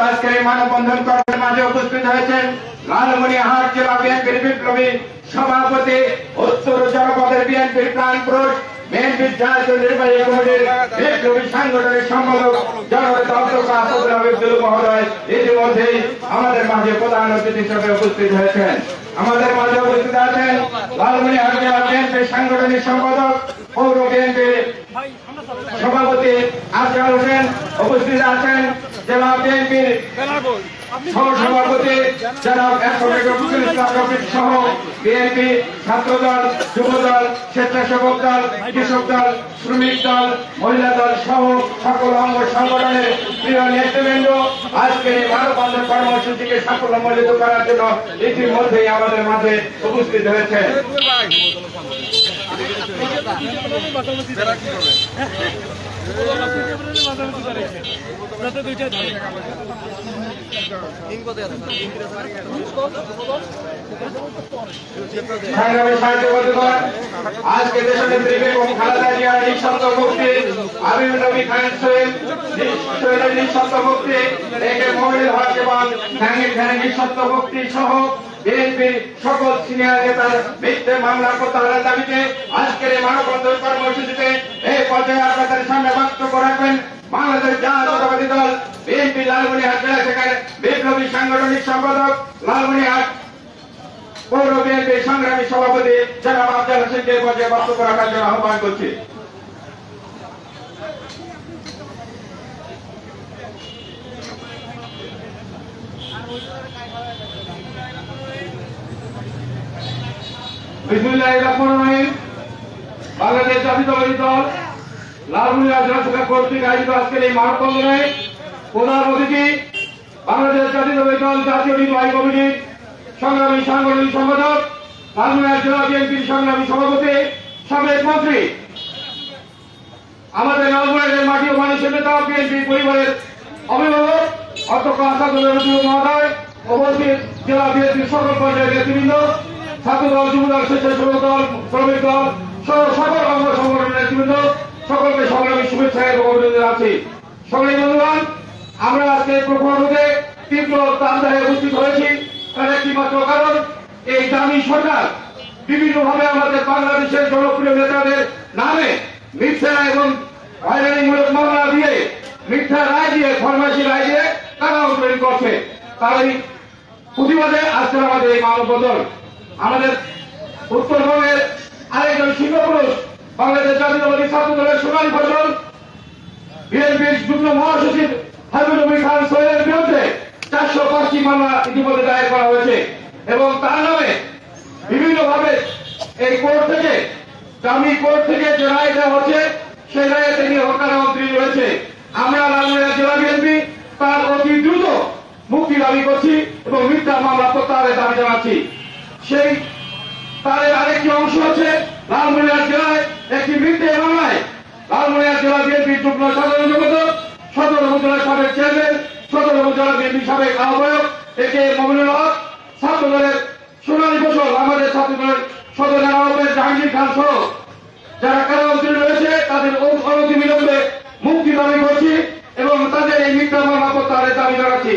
আজকের এই মানববন্ধন কর্মের মাঝে উপস্থিত হয়েছেন লালমনিরহাট জেলা বিএনপির বিপ্লবী সভাপতি উত্তর জনপদের বিএনপির প্রাণ পুরুষ সাংগঠনিক সম্পাদক পৌর বিএনপির সভাপতি আজকাল হোসেন। উপস্থিত আছেন স্বেচ্ছাসেবক দল, কৃষক দল, শ্রমিক দল, মহিলা দল সহ সকল অঙ্গ সংগঠনের প্রিয় নেতৃবৃন্দ, আজকের এই মানববন্ধন কর্মসূচিকে সাফল্যমণ্ডিত করার জন্য ইতিমধ্যেই আমাদের মাঝে উপস্থিত হয়েছে। সংগ্রামী সাহিত্য বন্ধুগণ আজকে দেশনেত্রী বেগম খালেদা জিয়ার নিঃশব্দ মুক্তি আবির নবী খান সোহেল নিঃশব্দ মুক্তি একে মহিল হক এবং জাহাঙ্গীর খানের নিঃশব্দ মুক্তি সহ বিএনপির সকল সিনিয়র নেতার মিথ্যে মামলা প্রত্যাহারের দাবিতে আজকের এই মানববন্ধন কর্মসূচিতে এই পর্যায়ে আপনাদের সামনে বক্তব্য রাখবেন। বাংলাদেশ জাতীয়তাবাদী দল, বিএনপি লালমনিহাট জেলা শাখার বিপ্লবী সাংগঠনিক সম্পাদক লালমনিহাট পৌর বিএনপির সংগ্রামী সভাপতি জনাব আফজাল হোসেনকে পর্যায়ে বক্তব্য রাখার জন্য আহ্বান করছি। বিসমুল্লাহ রহমান রহিম। বাংলাদেশ জাতীয়তাবাদী দল লালমনিয়া জেলা শাখা কর্তৃক আয়োজিত আজকের এই মানববন্ধনে প্রধান অতিথি বাংলাদেশ জাতীয়তাবাদী দল, জাতীয় নির্বাহী কমিটির সংগ্রামী সাংগঠনিক সম্পাদক লালমনিয়া জেলা বিএনপির সংগ্রামী সভাপতি, সাবেক মন্ত্রী, আমাদের লালমনিয়ার মাটি ও মানুষের নেতা, বিএনপি পরিবারের অভিভাবক, অধ্যক্ষ আসাদুল রবি মহোদয়, উপস্থিত জেলা বিএনপির সকল পর্যায়ের নেতৃবৃন্দ ছাত্র দল যুব দল স্বেচ্ছাসেবক দল, শ্রমিক দল, সহ সকল অঙ্গ সংগঠনের নেতৃবৃন্দ সকলকে সংগ্রামী শুভেচ্ছা এবং অভিনন্দন আছি সকলেই বন্ধুগণ, আমরা আজকে প্রকরণে তীব্র তান্দাহে উপস্থিত হয়েছি। তার একটি মাত্র কারণ, এই দামি সরকার বিভিন্নভাবে আমাদের বাংলাদেশের জনপ্রিয় নেতাদের নামে মিথ্যা এবং হয়রানিমূলক মামলা দিয়ে, মিথ্যা রায় দিয়ে ফরমাসি রায় দিয়ে তারা অন্তরীণ করছে। তারই প্রতিবাদে আজকে আমাদের এই মানববন্ধন। আমাদের সিংহপুরুষ বাংলাদেশ জাতীয়তাবাদী ছাত্র দলের সোনালী ফসল বিএনপির যুগ্ম মহাসচিব হাবিবুল নবী খান সোহেলের বিরুদ্ধে চারশো পাঁচটি মামলা ইতিমধ্যে দায়ের করা হয়েছে এবং তার নামে বিভিন্ন এই কোর্ট থেকে দামি কোর্ট থেকে যে রায় দেওয়া হচ্ছে, সেই রায়ে তিনি হকার রয়েছে আমরা লালমিয়া জেলা বিএনপি তার অতি দ্রুত মুক্তি দাবি করছি এবং মিথ্যা মামলা প্রত্যাহারের দাবি জানাচ্ছি। সেই তার আরেকটি অংশ আছে লালমনিরহাট জেলায় একটি মিথ্যে মামলায় লালমনিয়া জেলা বিএনপির যুগ্ম সাধারণ সম্পাদক, সদর উপজেলা সাবেক চেয়ারম্যান, সদর উপজেলা বিএনপি সাবেক আহ্বায়ক এ কে মমিনুল হক ছাত্র দলের সোনালী ফসল আমাদের ছাত্র দলের সদর আহ্বায়ক জাহাঙ্গীর খান সহ যারা কারাবন্দী রয়েছে তাদের অনতি বিলম্বে মুক্তি দাবি করছি এবং তাদের এই মিথ্যা মামলা প্রত্যাহারের দাবি জানাচ্ছি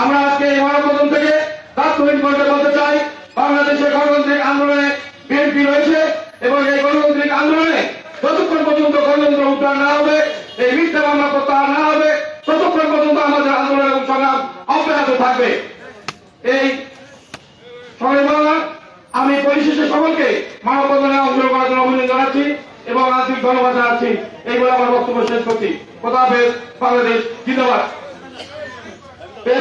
আমরা আজকে এই মানববন্ধন থেকে তাৎক্ষণিক করতে বলতে চাই বাংলাদেশের গণতান্ত্রিক আন্দোলনে বিএনপি রয়েছে এবং এই গণতান্ত্রিক আন্দোলনে যতক্ষণ পর্যন্ত গণতন্ত্র উদ্ধার না হবে এই মিথ্যা মামলা প্রত্যাহার না হবে ততক্ষণ পর্যন্ত আমাদের আন্দোলন এবং সংগ্রাম অব্যাহত থাকবে এই সবাই বললাম আমি পরিশেষে সকলকে মানববন্ধনে অংশগ্রহণ জন্য অভিনন্দন জানাচ্ছি এবং আন্তরিক ধন্যবাদ জানাচ্ছি এই আমার বক্তব্য শেষ করছি। হাফেজ, বাংলাদেশ জিন্দাবাদ।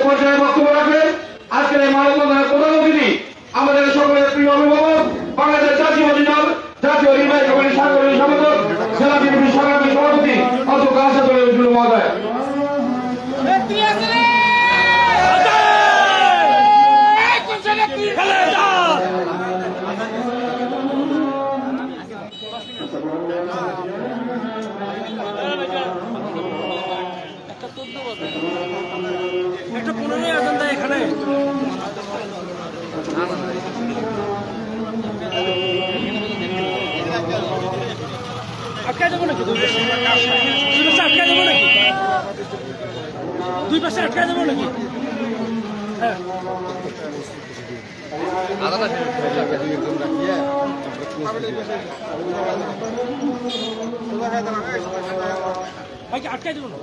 পর্যায়ে বক্তব্য রাখবেন, আজকের এই মানববন্ধনের প্রধান অতিথি, আমাদের সকলের প্রিয় অভিভাবক, বাংলাদেশ জাতীয় জাতীয় নির্বাহী সাংগঠনিক সংগ্রামী সভাপতি অধ্যক্ষ আসাদুল রজুল মহোদয় একটা পনেরোই আছেন তাই এখানে। আটকে যাব নাকি? দুটো আটকে যাব নাকি? দুই দুই পাশে আটকে দেবো নাকি? হ্যাঁ। ভাইকে আটকে দেবো না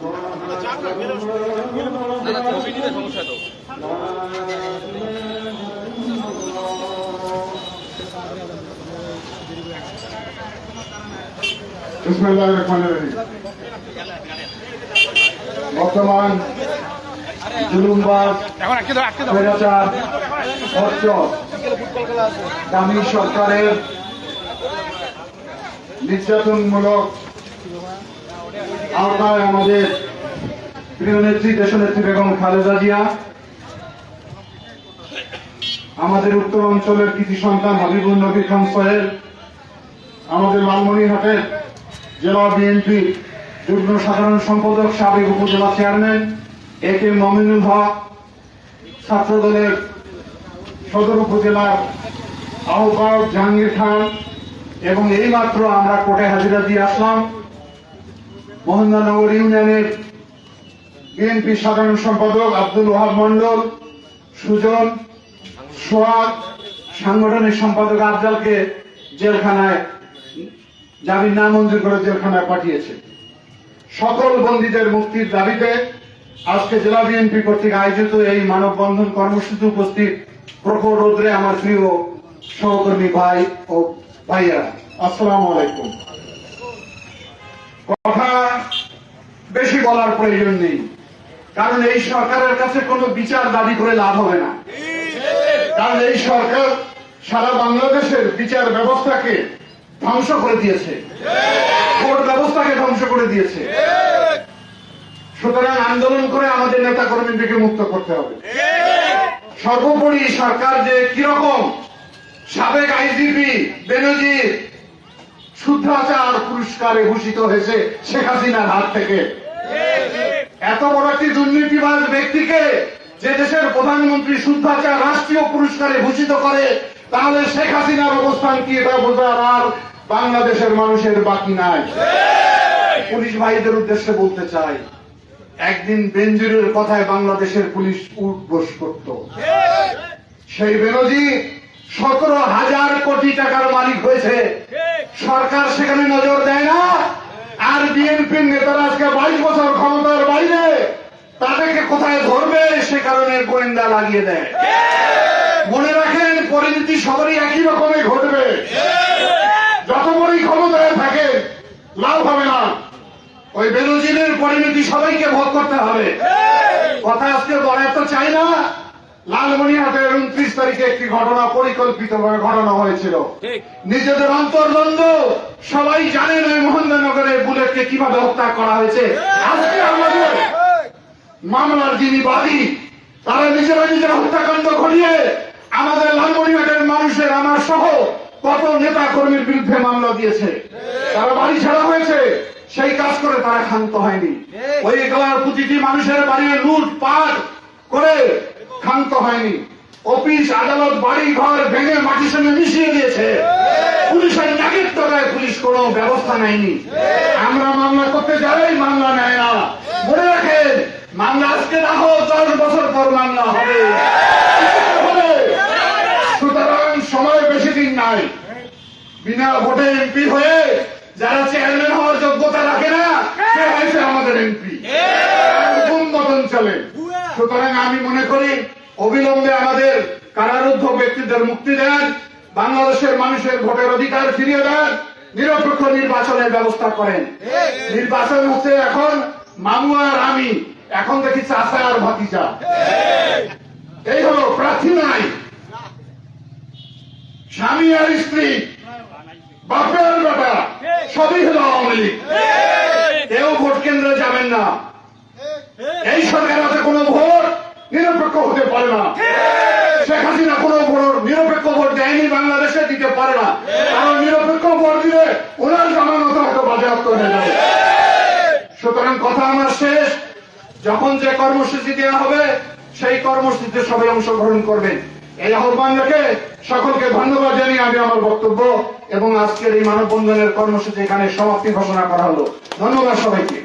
বিসমিল্লাহির রহমানির রহিম। বর্তমান স্বৈরাচার দামি সরকারের নির্যাতনমূলক আওতায় আমাদের প্রিয় নেত্রী, দেশনেত্রী বেগম খালেদা জিয়া। আমাদের উত্তর অঞ্চলের কৃতি সন্তান হাবিবুল নবী খান সোহেল, আমাদের লালমনিরহাটের জেলা বিএনপি যুগ্ম সাধারণ সম্পাদক সাবেক উপজেলা চেয়ারম্যান এ কে মমিনুল হক, ছাত্রদলের সদর উপজেলার আহ্বায়ক জাহাঙ্গীর খান, এবং এইমাত্র আমরা কোর্টে হাজিরা দিয়ে আসলাম। মোহাম্মদনগর ইউনিয়নের বিএনপি সাধারণ সম্পাদক আব্দুল ওহাব মন্ডল সুজন, সোহাগ, সাংগঠনিক সম্পাদক আফজালকে জেলখানায় জামিন নামঞ্জুর করে জেলখানায় পাঠিয়েছে। সকল বন্দীদের মুক্তির দাবিতে আজকে জেলা বিএনপি কর্তৃক আয়োজিত এই মানববন্ধন কর্মসূচি উপস্থিত প্রখর রোদ্রে আমার প্রিয় সহকর্মী ভাই ও ভাইয়ারা। আসসালামু আলাইকুম। কথা বলার প্রয়োজন নেই। কারণ এই সরকারের কাছে কোনো বিচার দাবি করে লাভ হবে না। কারণ এই সরকার সারা বাংলাদেশের বিচার ব্যবস্থাকে ধ্বংস করে দিয়েছে। কোর্ট ব্যবস্থাকে ধ্বংস করে দিয়েছে। সুতরাং আন্দোলন করে আমাদের নেতা কর্মীদেরকে মুক্ত করতে হবে। সর্বোপরি সরকার যে কীরকম সাবেক আইজিপি বেনজির শুদ্ধাচার পুরস্কারে ভূষিত হয়েছে শেখ হাসিনার হাত থেকে। এত বড় একটি দুর্নীতিবাজ ব্যক্তিকে যে দেশের প্রধানমন্ত্রী শুদ্ধাচার রাষ্ট্রীয় পুরস্কারে ভূষিত করে, তাহলে শেখ হাসিনার অবস্থান কি এটা বোঝার আর বাংলাদেশের মানুষের বাকি নাই। পুলিশ ভাইদের উদ্দেশ্যে বলতে চাই, একদিন বেঞ্জুরের কথায় বাংলাদেশের পুলিশ উঠবোস করত। সেই বেনজি সতেরো হাজার কোটি টাকার মালিক হয়েছে। সরকার সেখানে নজর দেয় না। আর বিএনপির নেতারা আজকে বাইশ বছর ক্ষমতার বাইরে তাদেরকে কোথায় ধরবে সে কারণে গোয়েন্দা লাগিয়ে দেয়। মনে রাখেন, পরিণতি সবারই একই রকমে ঘটবে। যত বড়ই ক্ষমতায় থাকে লাভ হবে না। ওই বেনজিরের পরিণতি সবাইকে ভোগ করতে হবে। কথা আজকে বলাতে চাই না। লালমনিহাটের উনত্রিশ তারিখে একটি ঘটনা পরিকল্পিতভাবে ঘটনা হয়েছিল। নিজেদের অন্তর্দ্বন্দ্ব সবাই জানেন ওই মোহননগরে বুলেটকে কীভাবে হত্যা করা হয়েছে। আজকে আমাদের মামলার যিনি বাদী তারা নিজেরা নিজেরা হত্যাকাণ্ড ঘটিয়ে আমাদের লালমনিহাটের মানুষের আমার সহ কত নেতা কর্মীর বিরুদ্ধে মামলা দিয়েছে। তারা বাড়ি ছাড়া হয়েছে সেই কাজ করে তারা ক্ষান্ত হয়নি। ওই এগুলার প্রতিটি মানুষের বাড়ি লুট পাট করে ক্ষান্ত হয়নি। অফিস, আদালত, বাড়ি, ঘর ভেঙে মাটির সঙ্গে মিশিয়ে দিয়েছে। পুলিশের নাগের তলায় পুলিশ কোনো ব্যবস্থা নেয়নি। আমরা মামলা করতে যাই মামলা নেয় না। মনে রাখেন, মামলা আজকে না হোক, দশ বছর পর মামলা হবে। সুতরাং সময় বেশি দিন নাই। বিনা ভোটে এমপি হয়ে যারা চেয়ারম্যান হওয়ার যোগ্যতা রাখে না, সে হয়েছে আমাদের এমপি। মতন চলে। সুতরাং আমি মনে করি অবিলম্বে আমাদের কারারুদ্ধ ব্যক্তিদের মুক্তি দেন, বাংলাদেশের মানুষের ভোটের অধিকার ফিরিয়ে দেন, নিরপেক্ষ নির্বাচনের ব্যবস্থা করেন। নির্বাচন হচ্ছে এখন মামু আর আমি, এখন দেখি চাষা আর ভাতিজা। এই হলো প্রার্থী নাই। স্বামী আর স্ত্রী বাপের বেটা, সবই হলো আওয়ামী লীগ। কেউ ভোট কেন্দ্রে যাবেন না। এই সরকার হাতে কোনো ভোট? নিরপেক্ষ হতে পারে না। শেখ হাসিনা কোনো নিরপেক্ষ ভোট দেয়নি বাংলাদেশে দিতে পারে না। কারণ নিরপেক্ষ ভোট দিলে ওনার জামানত হয়তো বাজেয়াপ্ত হয়ে যাবে। সুতরাং কথা আমার শেষ। যখন যে কর্মসূচি দেওয়া হবে সেই কর্মসূচিতে সবাই অংশগ্রহণ করবেন। এই আহ্বান রেখে সকলকে ধন্যবাদ জানিয়ে আমি আমার বক্তব্য এবং আজকের এই মানববন্ধনের কর্মসূচি এখানে সমাপ্তি ঘোষণা করা হলো। ধন্যবাদ সবাইকে।